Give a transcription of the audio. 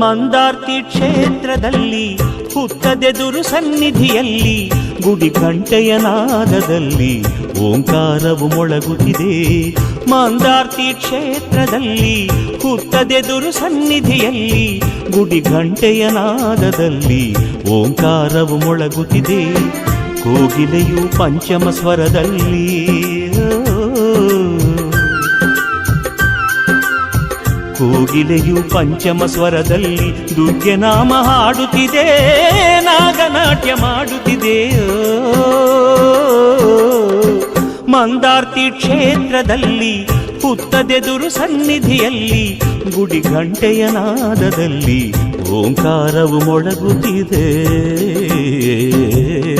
ಮಂದಾರ್ತಿ ಕ್ಷೇತ್ರದಲ್ಲಿ, ಹುತ್ತದೆದುರು ಸನ್ನಿಧಿಯಲ್ಲಿ ಗುಡಿ ಘಂಟೆಯ ನಾದದಲ್ಲಿ ಓಂಕಾರವು ಮೊಳಗುತ್ತಿದೆ. ಮಂದಾರ್ತಿ ಕ್ಷೇತ್ರದಲ್ಲಿ, ಹುತ್ತದೆದುರು ಸನ್ನಿಧಿಯಲ್ಲಿ ಗುಡಿ ಘಂಟೆಯ ನಾದದಲ್ಲಿ ಓಂಕಾರವು ಮೊಳಗುತ್ತಿದೆ. ಕೋಗಿಲೆಯು ಪಂಚಮ ಸ್ವರದಲ್ಲಿ ಕೋಗಿಲೆಯು ಪಂಚಮ ಸ್ವರದಲ್ಲಿ ದುರ್ಗೆ ನಾಮ ಹಾಡುತ್ತಿದೆ, ನಾಗನಾಟ್ಯ ಮಾಡುತ್ತಿದೆ. ಮಂದಾರ್ತಿ ಕ್ಷೇತ್ರದಲ್ಲಿ, ಪುತ್ತದೆದುರು ಸನ್ನಿಧಿಯಲ್ಲಿ, ಗುಡಿ ಘಂಟೆಯ ನಾದದಲ್ಲಿ ಓಂಕಾರವು ಮೊಳಗುತ್ತಿದೆ.